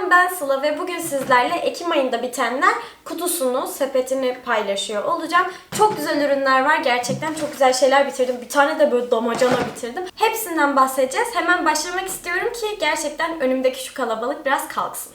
Selam ben Sıla ve bugün sizlerle Ekim ayında bitenler kutusunu, sepetini paylaşıyor olacağım. Çok güzel ürünler var. Gerçekten çok güzel şeyler bitirdim. Bir tane de böyle damacana bitirdim. Hepsinden bahsedeceğiz. Hemen başlamak istiyorum ki gerçekten önümdeki şu kalabalık biraz kalksın.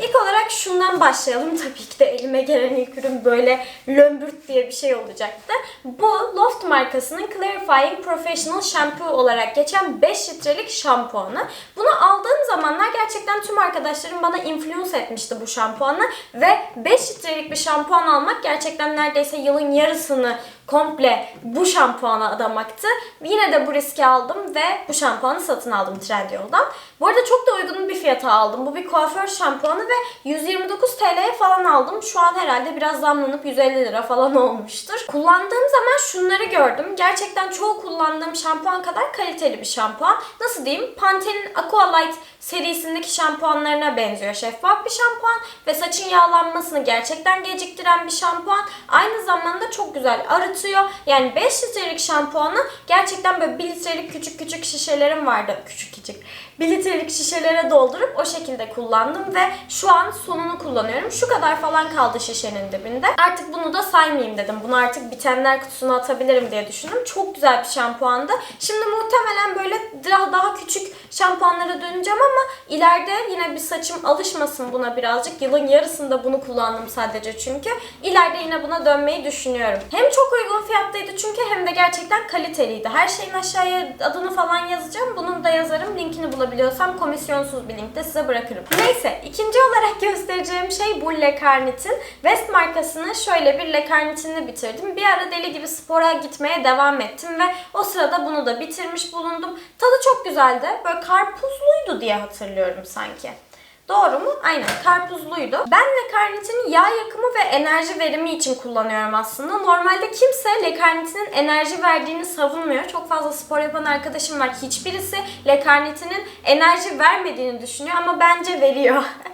İlk olarak şundan başlayalım. Tabii ki de elime gelen ilk ürün böyle lömbürt diye bir şey olacaktı. Bu Loft markasının Clarifying Professional Shampoo olarak geçen 5 litrelik şampuanı. Bunu aldığım zamanlar gerçekten tüm arkadaşlarım bana influence etmişti bu şampuanı. Ve 5 litrelik bir şampuan almak gerçekten neredeyse yılın yarısını komple bu şampuana adamaktı. Yine de bu riski aldım ve bu şampuanı satın aldım Trendyol'dan. Bu arada çok da uygun bir fiyata aldım. Bu bir kuaför şampuanı ve 129 TL'ye falan aldım. Şu an herhalde biraz zamlanıp 150 lira falan olmuştur. Kullandığım zaman şunları gördüm. Gerçekten çoğu kullandığım şampuan kadar kaliteli bir şampuan. Nasıl diyeyim? Pantene'in Aqualight serisindeki şampuanlarına benziyor. Şeffaf bir şampuan ve saçın yağlanmasını gerçekten geciktiren bir şampuan. Aynı zamanda çok güzel arıtıyor. Yani 5 litrelik şampuanı gerçekten böyle 1 litrelik küçük küçük şişelerim vardı. Küçük küçük. 1 litrelik şişelere doldurup o şekilde kullandım ve şu an sonunu kullanıyorum. Şu kadar falan kaldı şişenin dibinde. Artık bunu da saymayayım dedim. Bunu artık bitenler kutusuna atabilirim diye düşündüm. Çok güzel bir şampuandı. Şimdi muhtemelen böyle daha, daha küçük şampuanlara döneceğim ama ileride yine bir saçım alışmasın buna birazcık. Yılın yarısında bunu kullandım sadece çünkü. İleride yine buna dönmeyi düşünüyorum. Hem çok uygun fiyatlıydı çünkü hem de gerçekten kaliteliydi. Her şeyin aşağıya adını falan yazacağım. Bunun da yazarım. Linkini bulabiliyorsam komisyonsuz bir linkte size bırakırım. Neyse ikinci olarak göstereceğim şey bu Le Carnit'in. West markasının şöyle bir Le Carnit'ini bitirdim. Bir ara deli gibi spora gitmeye devam ettim ve o sırada bunu da bitirmiş bulundum. Tadı çok güzeldi. Böyle karpuzluydu diye hatırlıyorum sanki. Doğru mu? Aynen karpuzluydu. Ben Le Carnit'in yağ yakımı ve enerji verimi için kullanıyorum aslında. Normalde kimse Le Carnit'in enerji verdiğini savunmuyor. Çok fazla spor yapan arkadaşım var. Hiçbirisi Le Carnit'in enerji vermediğini düşünüyor ama bence veriyor.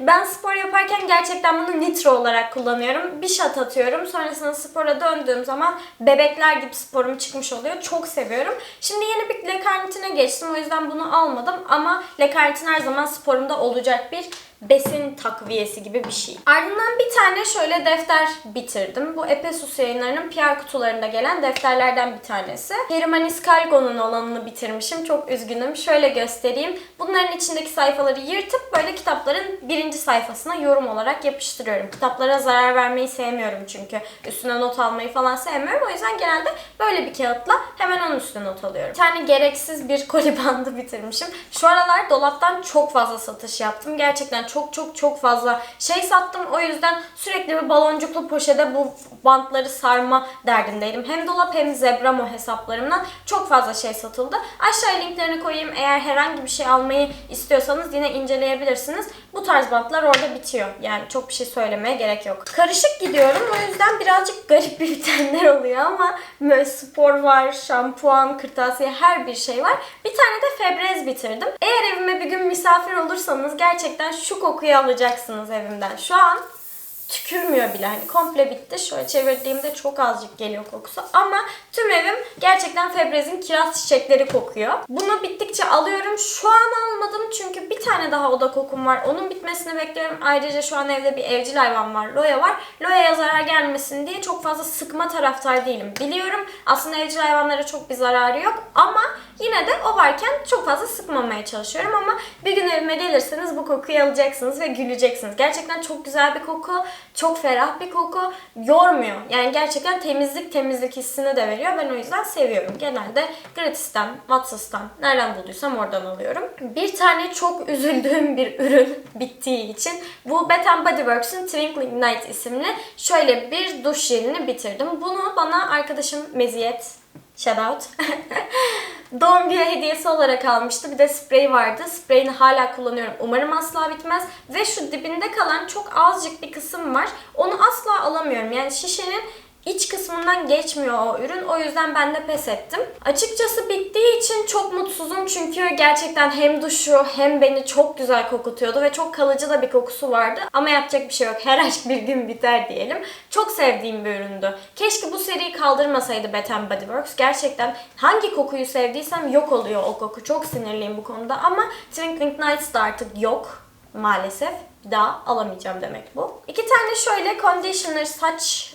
ben spor yaparken gerçekten bunu nitro olarak kullanıyorum. Bir shot atıyorum. Sonrasında spora döndüğüm zaman bebekler gibi sporum çıkmış oluyor. Çok seviyorum. Şimdi yeni bir Le Carnit'ine geçtim. O yüzden bunu almadım ama Le Carnit'in her zaman sporumda olacak bir besin takviyesi gibi bir şey. Ardından bir tane şöyle defter bitirdim. Bu Epesus yayınlarının PR kutularında gelen defterlerden bir tanesi. Herimanis Kalgo'nun olanını bitirmişim. Çok üzgünüm. Şöyle göstereyim. Bunların içindeki sayfaları yırtıp böyle kitapların birinci sayfasına yorum olarak yapıştırıyorum. Kitaplara zarar vermeyi sevmiyorum çünkü. Üstüne not almayı falan sevmiyorum. O yüzden genelde böyle bir kağıtla hemen onun üstüne not alıyorum. Bir tane gereksiz bir koli bandı bitirmişim. Şu aralar dolaptan çok fazla satış yaptım. Gerçekten çok çok çok fazla şey sattım. O yüzden sürekli bir baloncuklu poşete bu bantları sarma derdindeydim. Hem dolap hem Zebramo hesaplarımdan çok fazla şey satıldı. Aşağıya linklerini koyayım. Eğer herhangi bir şey almayı istiyorsanız yine inceleyebilirsiniz. Bu tarz bantlar orada bitiyor. Yani çok bir şey söylemeye gerek yok. Karışık gidiyorum. O yüzden birazcık garip bir bitenler oluyor ama spor var, şampuan, kırtasiye her bir şey var. Bir tane de Febreze bitirdim. Eğer evime bir gün misafir olursanız gerçekten şu kokuyu alacaksınız evimden. Şu an tükürmüyor bile. Hani komple bitti. Şöyle çevirdiğimde çok azıcık geliyor kokusu. Ama tüm evim gerçekten Febrez'in kiraz çiçekleri kokuyor. Bunu bittikçe alıyorum. Şu an almadım çünkü bir tane daha oda kokum var. Onun bitmesini bekliyorum. Ayrıca şu an evde bir evcil hayvan var. Loya var. Loya'ya zarar gelmesin diye çok fazla sıkma taraftar değilim. Biliyorum aslında evcil hayvanlara çok bir zararı yok. Ama yine de o varken çok fazla sıkmamaya çalışıyorum. Ama bir gün evime gelirseniz bu kokuyu alacaksınız ve güleceksiniz. Gerçekten çok güzel bir koku. Çok ferah bir koku. Yormuyor. Yani gerçekten temizlik temizlik hissini de veriyor. Ben o yüzden seviyorum. Genelde gratisten, Watsons'tan nereden bulduysam oradan alıyorum. Bir tane çok üzüldüğüm bir ürün bittiği için bu Bath Body Works'ın Twinkling Night isimli şöyle bir duş jelini bitirdim. Bunu bana arkadaşım Meziyet Shout out. Doğum günü hediyesi olarak almıştı. Bir de sprey vardı. Spreyini hala kullanıyorum. Umarım asla bitmez. Ve şu dibinde kalan çok azıcık bir kısım var. Onu asla alamıyorum. Yani şişenin iç kısmından geçmiyor o ürün. O yüzden ben de pes ettim. Açıkçası bittiği için çok mutsuzum çünkü gerçekten hem duşu hem beni çok güzel kokutuyordu ve çok kalıcı da bir kokusu vardı. Ama yapacak bir şey yok. Her aşk bir gün biter diyelim. Çok sevdiğim bir üründü. Keşke bu seriyi kaldırmasaydı Bath Body Works. Gerçekten hangi kokuyu sevdiysem yok oluyor o koku. Çok sinirliyim bu konuda ama Twinkling Nights da artık yok. maalesef. Bir daha alamayacağım demek bu. İki tane şöyle conditioner saç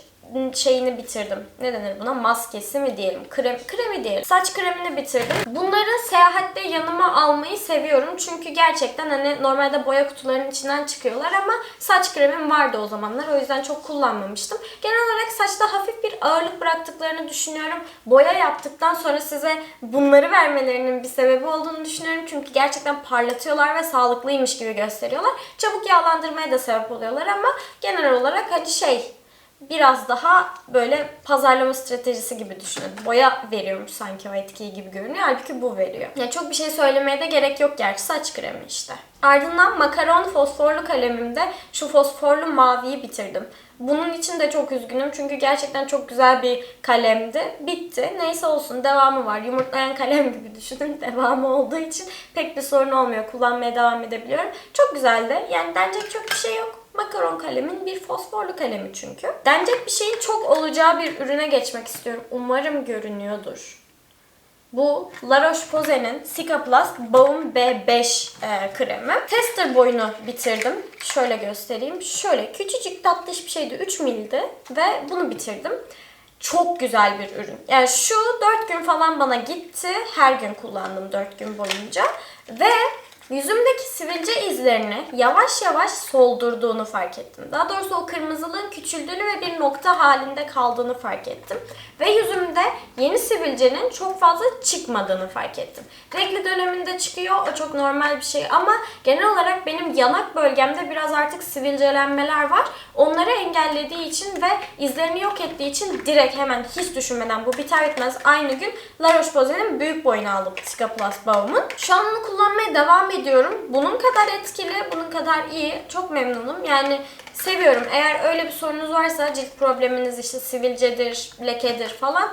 şeyini bitirdim. Ne denir buna? Maskesi mi diyelim? Krem, kremi diyelim. Saç kremini bitirdim. Bunları seyahatte yanıma almayı seviyorum. Çünkü gerçekten hani normalde boya kutularının içinden çıkıyorlar ama saç kremim vardı o zamanlar. O yüzden çok kullanmamıştım. Genel olarak saçta hafif bir ağırlık bıraktıklarını düşünüyorum. Boya yaptıktan sonra size bunları vermelerinin bir sebebi olduğunu düşünüyorum. Çünkü gerçekten parlatıyorlar ve sağlıklıymış gibi gösteriyorlar. Çabuk yağlandırmaya da sebep oluyorlar ama genel olarak hani şey biraz daha böyle pazarlama stratejisi gibi düşünün. Boya veriyormuş sanki o etkiyi gibi görünüyor. Halbuki bu veriyor. Yani çok bir şey söylemeye de gerek yok gerçi saç kremi işte. Ardından makaron fosforlu kalemimde şu fosforlu maviyi bitirdim. Bunun için de çok üzgünüm çünkü gerçekten çok güzel bir kalemdi. Bitti. Neyse olsun devamı var. Yumurtlayan kalem gibi düşünün. Devamı olduğu için pek bir sorun olmuyor. Kullanmaya devam edebiliyorum. Çok güzeldi. Yani denecek çok bir şey yok. Makaron kalemin bir fosforlu kalemi çünkü. Denecek bir şeyin çok olacağı bir ürüne geçmek istiyorum. Umarım görünüyordur. Bu La Roche-Posay'nin Cicaplast Balm B5 e, kremi. Tester boyunu bitirdim. Şöyle göstereyim. Şöyle küçücük tatlış bir şeydi. 3 mildi ve bunu bitirdim. Çok güzel bir ürün. Yani şu 4 gün falan bana gitti. Her gün kullandım 4 gün boyunca. Ve yüzümdeki sivilce izlerini yavaş yavaş soldurduğunu fark ettim. Daha doğrusu o kırmızılığın küçüldüğünü ve bir nokta halinde kaldığını fark ettim. Ve yüzümde yeni sivilcenin çok fazla çıkmadığını fark ettim. Renkli döneminde çıkıyor, o çok normal bir şey ama genel olarak benim yanak bölgemde biraz artık sivilcelenmeler var. Onları engellediği için ve izlerini yok ettiği için direkt hemen hiç düşünmeden bu biter bitmez aynı gün La Roche-Posay'nin büyük boyunu aldım Cicaplast Balm'ın. Şu an onu kullanmaya devam ediyorum. Bunun kadar etkili, bunun kadar iyi. Çok memnunum. Yani seviyorum. Eğer öyle bir sorunuz varsa cilt probleminiz işte sivilcedir, lekedir falan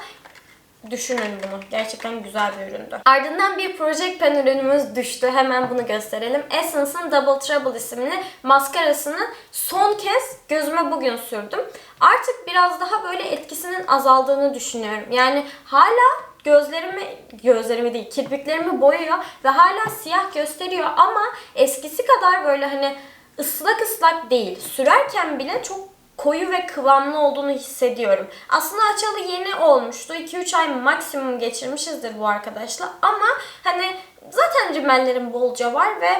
düşünün bunu. Gerçekten güzel bir üründü. Ardından bir Project Pen ürünümüz düştü. Hemen bunu gösterelim. Essence'ın Double Trouble isimli maskarasını son kez gözüme bugün sürdüm. Artık biraz daha böyle etkisinin azaldığını düşünüyorum. Yani hala gözlerimi, gözlerimi değil kirpiklerimi boyuyor ve hala siyah gösteriyor ama eskisi kadar böyle hani ıslak ıslak değil. Sürerken bile çok koyu ve kıvamlı olduğunu hissediyorum. Aslında açalı yeni olmuştu. 2-3 ay maksimum geçirmişizdir bu arkadaşla. Ama hani zaten rimellerim bolca var ve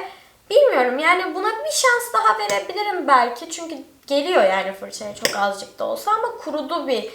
bilmiyorum yani buna bir şans daha verebilirim belki. Çünkü geliyor yani fırçaya çok azıcık da olsa ama kurudu bir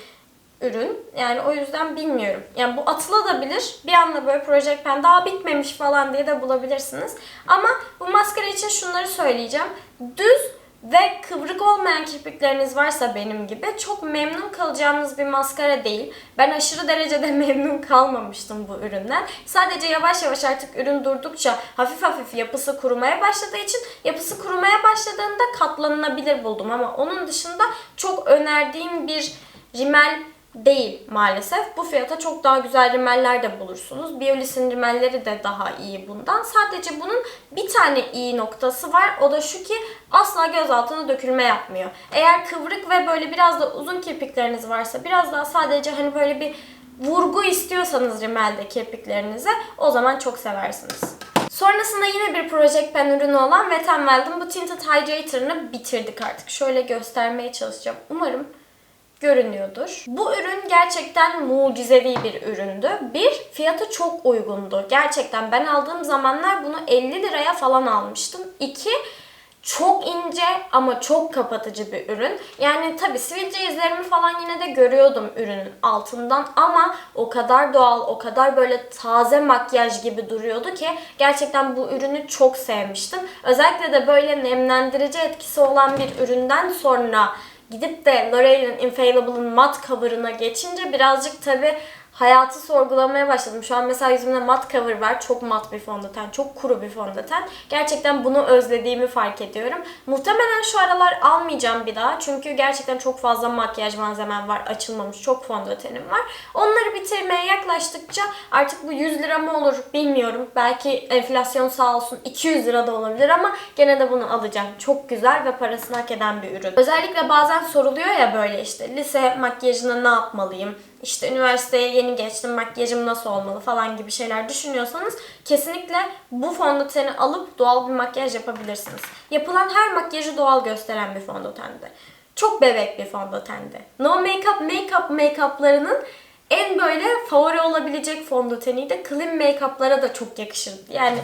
ürün. Yani o yüzden bilmiyorum. Yani bu atılabilir. Bir anda böyle Project Pen daha bitmemiş falan diye de bulabilirsiniz. Ama bu maskara için şunları söyleyeceğim. Düz ve kıvrık olmayan kirpikleriniz varsa benim gibi çok memnun kalacağınız bir maskara değil. Ben aşırı derecede memnun kalmamıştım bu üründen. Sadece yavaş yavaş artık ürün durdukça hafif hafif yapısı kurumaya başladığı için yapısı kurumaya başladığında katlanılabilir buldum. Ama onun dışında çok önerdiğim bir rimel değil maalesef. Bu fiyata çok daha güzel rimeller de bulursunuz. Biolis'in rimelleri de daha iyi bundan. Sadece bunun bir tane iyi noktası var. O da şu ki asla göz altına dökülme yapmıyor. Eğer kıvrık ve böyle biraz da uzun kirpikleriniz varsa biraz daha sadece hani böyle bir vurgu istiyorsanız rimelde kirpiklerinize o zaman çok seversiniz. Sonrasında yine bir Project Pen ürünü olan Wet n Wild'ın bu Tinted Hydrator'ını bitirdik artık. Şöyle göstermeye çalışacağım. Umarım görünüyordur. Bu ürün gerçekten mucizevi bir üründü. Bir, fiyatı çok uygundu. Gerçekten ben aldığım zamanlar bunu 50 liraya falan almıştım. İki, çok ince ama çok kapatıcı bir ürün. Yani tabi sivilce izlerimi falan yine de görüyordum ürünün altından ama o kadar doğal, o kadar böyle taze makyaj gibi duruyordu ki gerçekten bu ürünü çok sevmiştim. Özellikle de böyle nemlendirici etkisi olan bir üründen sonra gidip de L'Oreal'in Infallible'ın mat cover'ına geçince birazcık tabi hayatı sorgulamaya başladım. Şu an mesela yüzümde mat cover var. Çok mat bir fondöten, çok kuru bir fondöten. Gerçekten bunu özlediğimi fark ediyorum. Muhtemelen şu aralar almayacağım bir daha. Çünkü gerçekten çok fazla makyaj malzemem var. Açılmamış çok fondötenim var. Onları bitirmeye yaklaştıkça artık bu 100 lira mı olur bilmiyorum. Belki enflasyon sağ olsun 200 lira da olabilir ama gene de bunu alacağım. Çok güzel ve parasını hak eden bir ürün. Özellikle bazen soruluyor ya böyle işte lise makyajına ne yapmalıyım? İşte üniversiteye yeni geçtim makyajım nasıl olmalı falan gibi şeyler düşünüyorsanız kesinlikle bu fondöteni alıp doğal bir makyaj yapabilirsiniz. Yapılan her makyajı doğal gösteren bir fondötendi. Çok bebek bir fondötendi. No Makeup Makeup makeuplarının en böyle favori olabilecek fondöteniydi. Clean makeup'lara da çok yakışırdı. Yani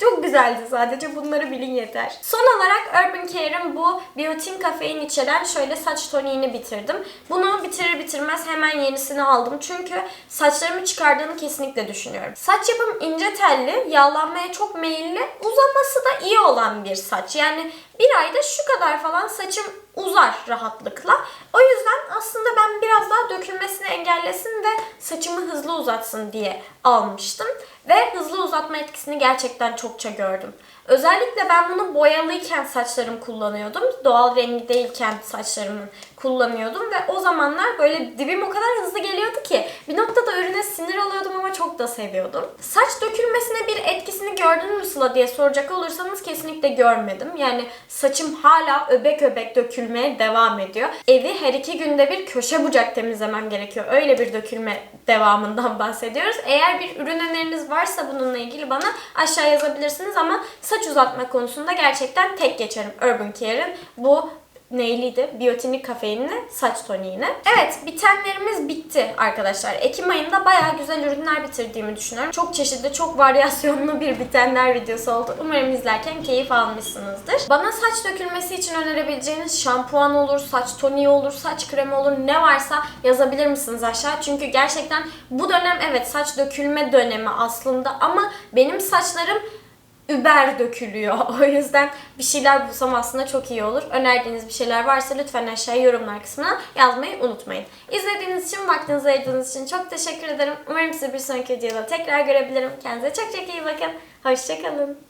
çok güzeldi sadece bunları bilin yeter. Son olarak Urban Care'ın bu biotin kafein içeren şöyle saç toniğini bitirdim. Bunu bitirir bitirmez hemen yenisini aldım. Çünkü saçlarımı çıkardığını kesinlikle düşünüyorum. Saç yapım ince telli, yağlanmaya çok meyilli, uzaması da iyi olan bir saç. Yani bir ayda şu kadar falan saçım uzar rahatlıkla. O yüzden aslında ben biraz daha dökülmesini engellesin ve saçımı hızlı uzatsın diye almıştım. Ve hızlı uzatma etkisini gerçekten çokça gördüm. Özellikle ben bunu boyalıyken saçlarım kullanıyordum. Doğal rengi değilken saçlarımı kullanıyordum ve o zamanlar böyle dibim o kadar hızlı geliyordu ki bir noktada ürüne sinir oluyordum ama çok da seviyordum. Saç dökülmesine bir etkisini gördün mü Sıla diye soracak olursanız kesinlikle görmedim. Yani saçım hala öbek öbek dökülmeye devam ediyor. Evi her iki günde bir köşe bucak temizlemem gerekiyor. Öyle bir dökülme devamından bahsediyoruz. Eğer bir ürün öneriniz varsa bununla ilgili bana aşağı yazabilirsiniz ama saç uzatma konusunda gerçekten tek geçerim Urban Care'ın bu neyliydi? Biyotinik kafeinli saç toniğine. Evet bitenlerimiz bitti arkadaşlar. Ekim ayında bayağı güzel ürünler bitirdiğimi düşünüyorum. Çok çeşitli, çok varyasyonlu bir bitenler videosu oldu. Umarım izlerken keyif almışsınızdır. Bana saç dökülmesi için önerebileceğiniz şampuan olur, saç toniği olur, saç kremi olur ne varsa yazabilir misiniz aşağı? Çünkü gerçekten bu dönem evet saç dökülme dönemi aslında ama benim saçlarım über dökülüyor. O yüzden bir şeyler bulsam aslında çok iyi olur. Önerdiğiniz bir şeyler varsa lütfen aşağıya yorumlar kısmına yazmayı unutmayın. İzlediğiniz için, vaktinizi ayırdığınız için çok teşekkür ederim. Umarım sizi bir sonraki videoda tekrar görebilirim. Kendinize çok çok iyi bakın. Hoşçakalın.